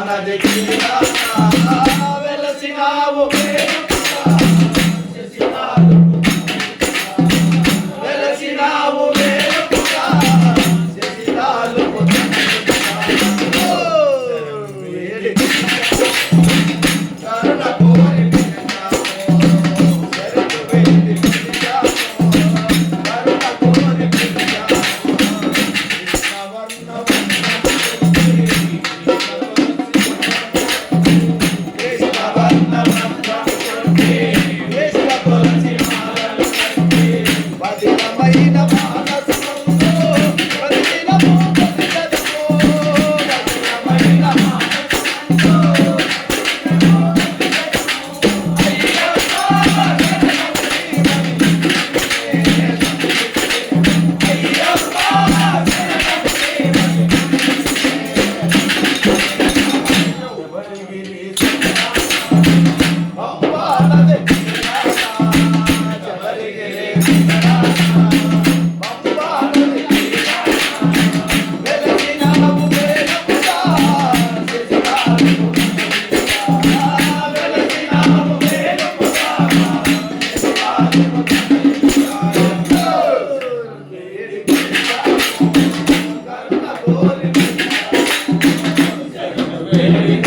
నదికి వెలసినావు పేరు Amen.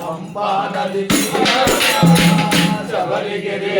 పంబా నది శబరిగిరి